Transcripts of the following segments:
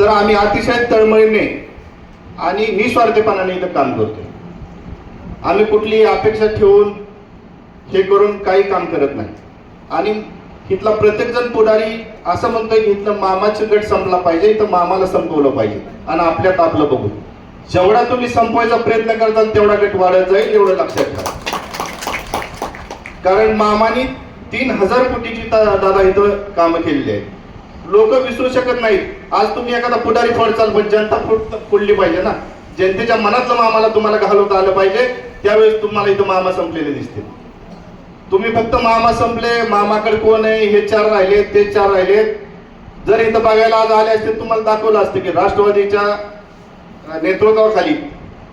तर आम्ही अतिशय तळमळीने आणि निस्वार्थीपणाने इथं काम करतोय. आम्ही कुठली अपेक्षा ठेवून हे करून काही काम करत नाही. आणि इथला प्रत्येक जण पुढारी असं म्हणतोय की इथलं मामाचे गट संपला पाहिजे इथं मामाला संपवलं पाहिजे. आणि आपल्यात आपलं बघू जेवढा तुम्ही संपवायचा प्रयत्न करताल तेवढा गट वाढत जाईल एवढं लक्षात ठेवा. कारण मामानी तीन हजार कोटीची दादा इथं कामं केलेली आहेत. लोक विसरू शकत नाहीत. आज तुम्ही एखादा पुढारी चाल पण जनता फुट फुडली पाहिजे ना. जनतेच्या मनातलं मामाला तुम्हाला घालवता आलं पाहिजे. त्यावेळेस तुम्हाला इथं मामा संपलेले दिसतील. तुम्ही फक्त मामा संपले मामाकडे कोण आहे? हे चार राहिले ते चार राहिले जर इथं बघायला आज आले असते तुम्हाला दाखवलं असतं की राष्ट्रवादीच्या नेतृत्वाखाली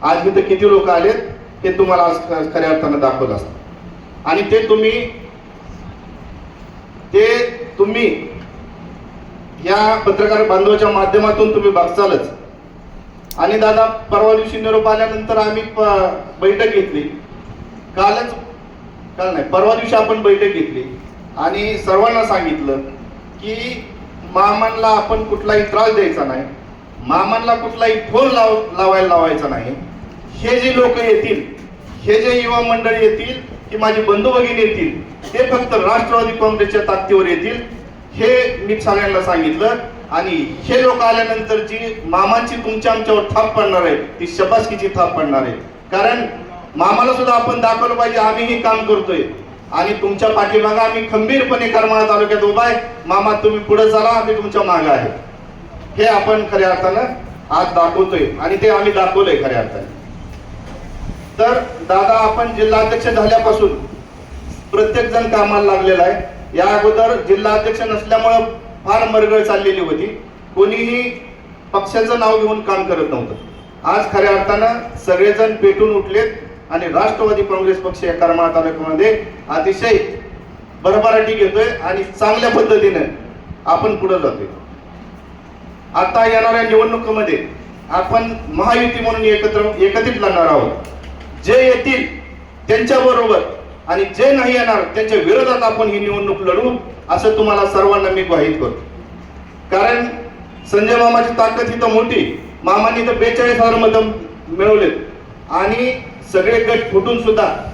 आज इथं किती लोक आलेत हे तुम्हाला आज खऱ्या अर्थानं दाखवलं असतं. आणि ते तुम्ही ते तुम्ही या पत्रकार बांधवाच्या माध्यमातून तुम्ही बघचालच आणि दादा परवा दिवशी निरोप आल्यानंतर आम्ही प- बैठक घेतली. कालच काल नाही परवा दिवशी आपण बैठक घेतली. आणि सर्वांना सांगितलं की मामांना आपण कुठलाही त्रास द्यायचा नाही मामांना कुठलाही फोन लाव लावायला लावायचा नाही. हे जे लोक येतील हे जे युवा मंडळी येतील की माझे बंधू भगिनी येतील ते फक्त राष्ट्रवादी काँग्रेसच्या ताकदीवर येतील. हे मी सगळ्यांना सांगितलं. आणि हे लोक आल्यानंतर जी मामांची तुमच्या आमच्यावर थाप पडणार आहे ती शबासकीची थाप पडणार आहे. कारण मामाला सुद्धा आपण दाखवलं पाहिजे आम्ही हे काम करतोय. आणि तुमच्या पाठीमागे आम्ही खंबीरपणे करमाळा तालुक्यात उभा आहे. मामा तुम्ही पुढे चला आम्ही तुमच्या मागे आहे. हे आपण खऱ्या अर्थानं आज दाखवतोय. आणि ते आम्ही दाखवलंय खऱ्या अर्थाने. तर दादा आपण जिल्हाध्यक्ष झाल्यापासून प्रत्येक जण कामाला लागलेला आहे. या अगोदर जिल्हाध्यक्ष नसल्यामुळं फार मरगळ चाललेली होती. कोणीही पक्षाचं नाव घेऊन काम करत नव्हतं. आज खऱ्या अर्थानं सगळेजण पेटून उठलेत आणि राष्ट्रवादी काँग्रेस पक्ष या करमाळा तालुक्यामध्ये अतिशय भरभराटी घेतोय आणि चांगल्या पद्धतीने आपण पुढे जातोय. आता येणाऱ्या निवडणुकीमध्ये आपण महायुती म्हणून एकत्र एकत्रित लढणार आहोत. जे येतील त्यांच्याबरोबर आणि जे नाही येणार त्यांच्या विरोधात आपण ही निवडणूक लढू असं तुम्हाला सर्वांना मी ग्वाहित करतो. कारण संजय मामाची ताकद ही तर मोठी. मामांनी तर बेचाळीस हजार मतं मिळवलेत. आणि सगळे गट फुटून सुद्धा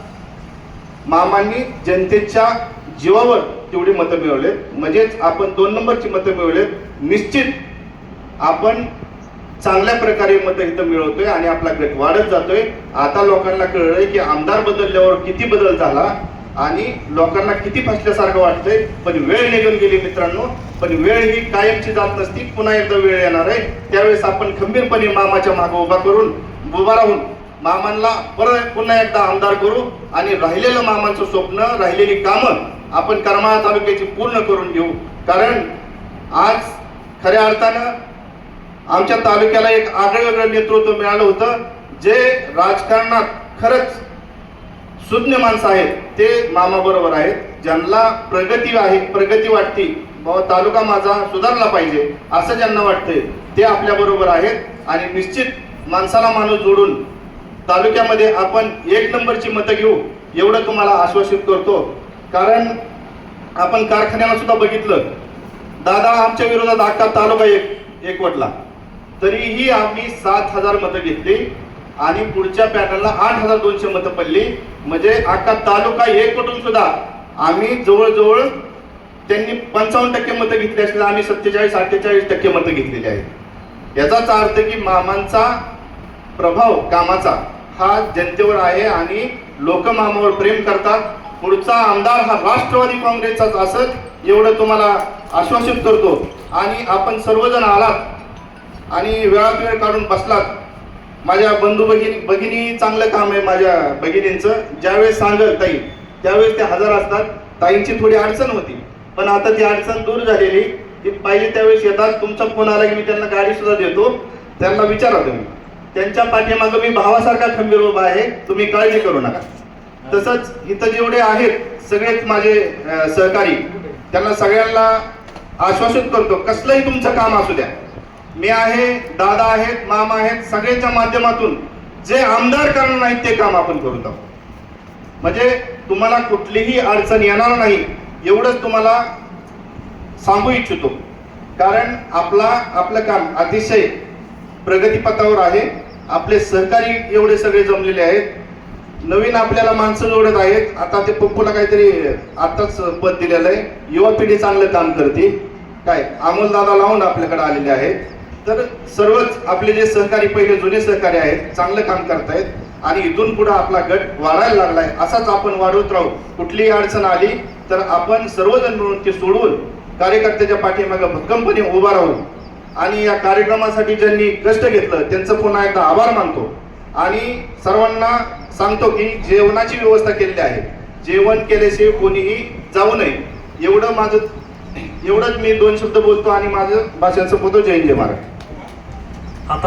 मामांनी जनतेच्या जीवावर तेवढी मतं मिळवलेत. म्हणजेच आपण दोन नंबरची मतं मिळवलेत. निश्चित आपण चांगल्या प्रकारे मतं इथं मिळवतोय आणि आपला गट वाढत जातोय. आता लोकांना कळलंय की आमदार बदलल्यावर किती बदल झाला आणि लोकांना किती फसल्यासारखं वाटतंय. पण वेळ निघून गेली मित्रांनो. पण वेळ ही कायमची जात नसती. पुन्हा एकदा वेळ येणार आहे. त्यावेळेस आपण खंबीरपणे मामाच्या मागे उभा करून उभा राहून मामांना परत पुन्हा एकदा आमदार करू आणि राहिलेलं मामांचं स्वप्न राहिलेली कामं आपण करमाळा तालुक्याची पूर्ण करून घेऊ. कारण आज खऱ्या अर्थानं आमच्या तालुक्याला एक आगळं नेतृत्व मिळालं होतं. जे राजकारणात खरंच सुज्ञ माणसं आहेत ते मामा बरोबर आहेत. ज्यांना प्रगती आहे प्रगती वाटते बाबा तालुका माझा सुधारला पाहिजे असं ज्यांना वाटतंय ते आपल्या बरोबर आहेत. आणि निश्चित माणसाला माणूस जोडून तालुक्यामध्ये आपण एक नंबरची मतं घेऊ एवढं तुम्हाला आश्वासित करतो. कारण आपण कारखान्याला सुद्धा बघितलं. दादा आमच्या विरोधात अख्खा तालुका एक एकवटला. तरीही आम्ही सात हजार मतं घेतली आणि पुढच्या पॅनलला आठ हजार दोनशे मतं पडली. म्हणजे आता तालुका एकवटून सुद्धा आम्ही जवळजवळ त्यांनी पंचावन्न टक्के मतं घेतली असतील आम्ही सत्तेचाळीस अठ्ठेचाळीस टक्के मतं घेतलेली आहेत. याचाच अर्थ की मामांचा प्रभाव कामाचा हा जनतेवर आहे आणि लोक मामावर प्रेम करतात. पुढचा आमदार हा राष्ट्रवादी काँग्रेसचाच असत एवढं तुम्हाला आश्वासित करतो. आणि आपण सर्वजण आलात आणि वेळात वेळ काढून बसलात. माझ्या बंधू भगिनी भगिनी चांगलं काम आहे माझ्या भगिनींचं. ज्यावेळेस सांगल ताई त्यावेळेस ते हजर असतात. ताईंची थोडी अडचण होती पण आता ती अडचण दूर झालेली. ती पाहिजे त्यावेळेस येतात. तुमचा फोन आला की मी त्यांना गाडी सुद्धा देतो. त्यांना विचारा तुम्ही. त्यांच्या पाठीमागं मी भावासारखा खंबीर उभा आहे. तुम्ही काळजी करू नका. तसंच इथं जेवढे आहेत सगळेच माझे सहकारी त्यांना सगळ्यांना आश्वासित करतो कसलंही तुमचं काम असू द्या. मी आहे दादा आहेत मामा आहेत सगळ्याच्या माध्यमातून जे आमदार करणार नाहीत ते काम आपण करून टाकू. म्हणजे तुम्हाला कुठलीही अडचण येणार नाही एवढंच तुम्हाला सांगू इच्छितो. कारण आपला आपलं काम अतिशय प्रगतीपथावर आहे. आपले सहकारी एवढे सगळे जमलेले आहेत. नवीन आपल्याला माणसं जोडत आहेत. आता ते पप्पूला काहीतरी आताच पद दिलेलं आहे. युवा पिढी चांगलं काम करते. काय अमोल दादा लावून आपल्याकडे आलेले आहेत. तर सर्वच आपले जे सहकारी पहिले जुने सहकारी आहेत चांगलं काम करतायत आणि इथून पुढे आपला गट वाढायला लागलाय असाच आपण वाढवत राहू. कुठलीही अडचण आली तर आपण सर्वजण मिळून ते सोडवून कार्यकर्त्याच्या पाठीमागे भक्कमपणे उभा राहू. आणि या कार्यक्रमासाठी ज्यांनी कष्ट घेतलं त्यांचं पुन्हा एकदा आभार मानतो. आणि सर्वांना सांगतो की जेवणाची व्यवस्था केलेली आहे. जेवण केल्याशिवाय कोणीही जाऊ नये. एवढं माझं एवढंच मी दोन शब्द बोलतो आणि माझं भाषण संपवतो जय जय महाराज